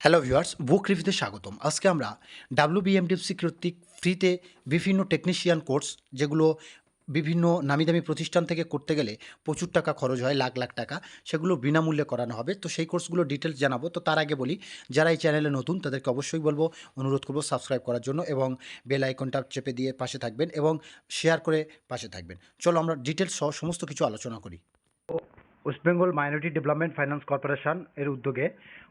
Hello viewers বুক রিভিউতে স্বাগতম। আজকে আমরা ডাব্লিউ বিএমডিএফসি কর্তৃক ফ্রিতে বিভিন্ন টেকনিশিয়ান কোর্স যেগুলো বিভিন্ন নামি দামি প্রতিষ্ঠান থেকে করতে গেলে প্রচুর টাকা খরচ হয়, লাখ লাখ টাকা, সেগুলো বিনামূল্যে করানো হবে। তো সেই কোর্সগুলো ডিটেলস জানাব। তো তার আগে বলি, যারা এই চ্যানেলে নতুন, তাদেরকে অবশ্যই বলব, অনুরোধ করব সাবস্ক্রাইব করার জন্য এবং বেল আইকনটা চেপে দিয়ে পাশে থাকবেন এবং শেয়ার করে পাশে থাকবেন। চলো আমরা ডিটেলস সহ সমস্ত কিছু আলোচনা করি। West Bengal minority development finance corporation এর উদ্যোগে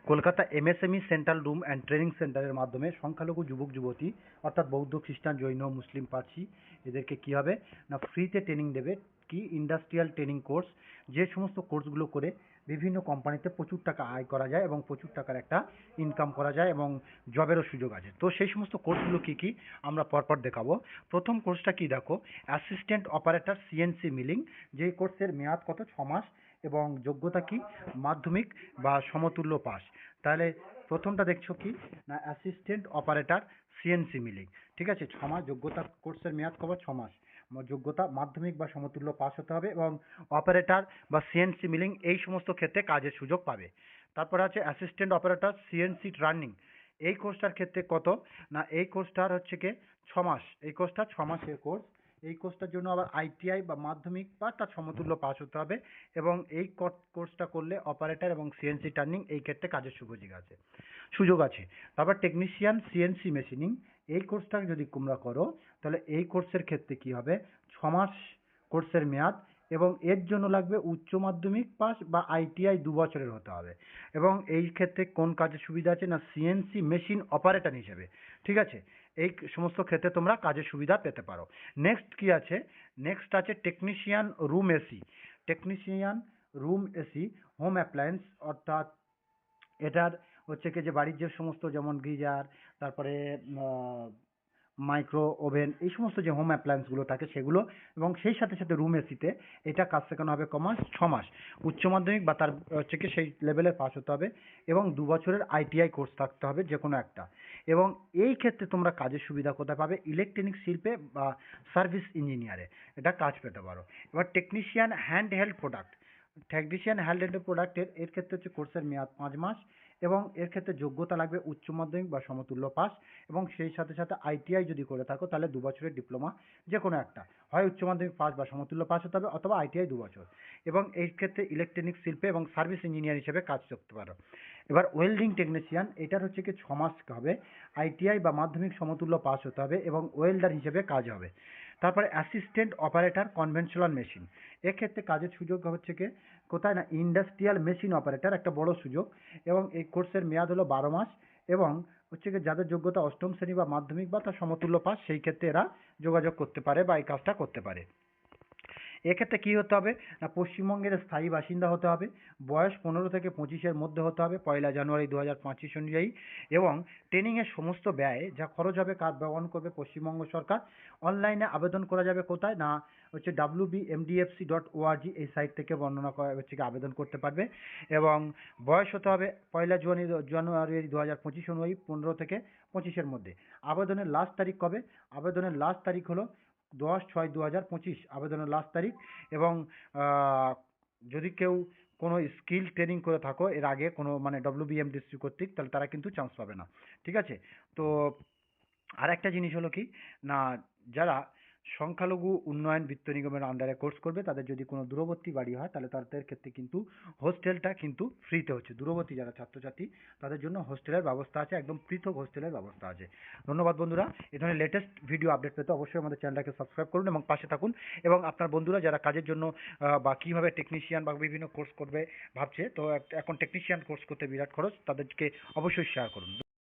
Kolkata MSME central room and training সেন্টারের মাধ্যমে সংখ্যালঘু যুবক, যুবতী, অর্থাৎ বৌদ্ধ, খ্রিস্টান, জৈন, মুসলিম পার্সি এদেরকে কী হবে? না ফ্রিতে ট্রেনিং দেবে, কি? ইন্ডাস্ট্রিয়াল ট্রেনিং কোর্স যে সমস্ত কোর্সগুলো করে বিভিন্ন কোম্পানিতে প্রচুর টাকা আয় করা যায় এবং প্রচুর টাকার একটা ইনকাম করা যায় এবং জবেরও সুযোগ আছে। তো সেই সমস্ত কোর্সগুলো কী কী? আমরা পরপর দেখাবো। প্রথম কোর্সটা কি দেখো? অ্যাসিস্ট্যান্ট অপারেটর সিএনসি মিলিং যে কোর্সের মেয়াদ কত? ছ মাস এবং যোগ্যতা কি? মাধ্যমিক বা সমতুল্য পাস। তাহলে প্রথমটা দেখছ কি? না অ্যাসিস্ট্যান্ট অপারেটর সিএনসি মিলিং। ঠিক আছে? ছ মাস যোগ্যতা কোর্সের মেয়াদ কবে ছ মাস। ম- যোগ্যতা মাধ্যমিক বা সমতুল্য পাস হতে হবে এবং অপারেটর বা সিএনসি মিলিং এই সমস্ত ক্ষেত্রে কাজের সুযোগ পাবে। তারপরে আছে অ্যাসিস্ট্যান্ট অপারেটর সিএনসি রানিং এই কোর্সটার ক্ষেত্রে কত? না, এই কোর্সটার হচ্ছে কি? ছ মাস। এই কোর্সটা ছ মাসের কোর্স এই কোর্সটার জন্য আবার আইটিআই বা মাধ্যমিক বা তার সমতুল্য পাস হতে হবে এবং এই কর- কোর্সটা করলে অপারেটর এবং সিএনসি টার্নিং এই ক্ষেত্রে কাজের সুযোগ আছে। সুযোগ আছে। তারপর টেকনিশিয়ান সিএনসি মেশিনিং এই কোর্সটা যদি তোমরা করো তাহলে এই কোর্সের ক্ষেত্রে কি হবে? ছ মাস কোর্সের মেয়াদ এবং এর জন্য লাগবে উচ্চ মাধ্যমিক পাস বা আইটিআই দু বছরের হতে হবে। এবং এই ক্ষেত্রে কোন কাজের সুবিধা আছে? না সিএনসি মেশিন অপারেটর হিসেবে। ঠিক আছে? এই সমস্ত ক্ষেত্রে তোমরা কাজের সুবিধা পেতে পারো। নেক্সট কি আছে? নেক্সট আছে technician room AC technician room AC home appliance অর্থাৎ এটার হচ্ছে কি যে বাড়ির যে সমস্ত যেমন গিজার, তারপরে মাইক্রো ওভেন এই সমস্ত যে হোম অ্যাপ্লায়েন্সগুলো থাকে সেগুলো এবং সেই সাথে সাথে রুম এসিতে এটা কাজ শেখানো হবে কমাস ছ মাস। উচ্চ মাধ্যমিক বা তার হচ্ছে কি সেই লেভেলের পাস হতে হবে এবং দু বছরের আইটিআই কোর্স থাকতে হবে যে কোনো একটা। এবং এই ক্ষেত্রে তোমরা কাজের সুবিধা কোথায় পাবে? ইলেকট্রনিক শিল্পে বা সার্ভিস ইঞ্জিনিয়ারে এটা কাজ পেতে পারো। এবার technician hand held product technician hand held প্রোডাক্টের এর ক্ষেত্রে হচ্ছে কোর্সের মেয়াদ পাঁচ মাস। এবং এর ক্ষেত্রে যোগ্যতা লাগবে উচ্চ মাধ্যমিক বা সমতুল্য পাস এবং সেই সাথে সাথে আইটিআই যদি করে থাকো, তাহলে দু বছরের ডিপ্লোমা যে কোনো একটা। হয় উচ্চ মাধ্যমিক পাস বা সমতুল্য পাস হতে হবে অথবা আইটিআই দু বছর। এবং এই ক্ষেত্রে ইলেকট্রনিক শিল্পে এবং সার্ভিস ইঞ্জিনিয়ার হিসেবে কাজ করতে পারো। এবার ওয়েল্ডিং টেকনিশিয়ান এটার হচ্ছে কি ছ মাস হবে আইটিআই বা মাধ্যমিক সমতুল্য পাস হতে হবে এবং ওয়েল্ডার হিসেবে কাজ হবে। তারপরে অ্যাসিস্ট্যান্ট অপারেটর কনভেনশনাল মেশিন এক্ষেত্রে কাজের সুযোগ হচ্ছে কি, কোথায় না ইন্ডাস্ট্রিয়াল মেশিন অপারেটর একটা বড় সুযোগ। এবং এই কোর্সের মেয়াদ হলো বারো মাস। এবং হচ্ছে কি, যাদের যোগ্যতা অষ্টম শ্রেণি বা মাধ্যমিক বা তার সমতুল্য পাস সেই ক্ষেত্রে এরা যোগাযোগ করতে পারে বা এই কাজটা করতে পারে। এক্ষেত্রে কী হতে হবে? না, পশ্চিমবঙ্গের স্থায়ী বাসিন্দা হতে হবে। বয়স পনেরো থেকে পঁচিশের মধ্যে হতে হবে, পয়লা জানুয়ারি দু হাজার পঁচিশ অনুযায়ী। এবং ট্রেনিংয়ের সমস্ত ব্যয় যা খরচ হবে কার বহন করবে পশ্চিমবঙ্গ সরকার অনলাইনে আবেদন করা যাবে কোথায়? না, হচ্ছে বি এমডিএফসি ডট ওআরজি এই সাইট থেকে বর্ণনা করা হচ্ছে কি আবেদন করতে পারবে। এবং বয়স হতে হবে পয়লা জানুয়ারি জানুয়ারি দু হাজার পঁচিশ অনুযায়ী পনেরো থেকে পঁচিশের মধ্যে। আবেদনের লাস্ট তারিখ কবে? আবেদনের লাস্ট তারিখ হলো দশ ছয় দু হাজার পঁচিশ আবেদনের লাস্ট তারিখ এবং যদি কেউ কোনো স্কিল ট্রেনিং করে থাকো, এর আগে কোনো মানে ডব্লিউ বিএমডিসি কর্তৃক, তাহলে তারা কিন্তু চান্স পাবে না। ঠিক আছে? তো আর একটা জিনিস হলো কি? না, যারা সংখ্যালঘু উন্নয়ন বিত্ত নিগমের আন্ডারে কোর্স করবে। তাদের যদি কোনো দূরবর্তী বাড়ি হয়, তাহলে তাদের ক্ষেত্রে কিন্তু হোস্টেলটা কিন্তু ফ্রিতে হচ্ছে। দূরবর্তী যারা ছাত্রছাত্রী, তাদের জন্য হোস্টেলের ব্যবস্থা আছে, একদম পৃথক হোস্টেলের ব্যবস্থা আছে। ধন্যবাদ বন্ধুরা। এ ধরনের লেটেস্ট ভিডিও আপডেট পেতে অবশ্যই আমাদের চ্যানেলটাকে সাবস্ক্রাইব করুন এবং পাশে থাকুন। এবং আপনার বন্ধুরা যারা কাজের জন্য বা কীভাবে টেকনিশিয়ান বা বিভিন্ন কোর্স করবে, ভাবছে, তো এখন টেকনিশিয়ান কোর্স করতে বিরাট খরচ, তাদেরকে অবশ্যই শেয়ার করুন।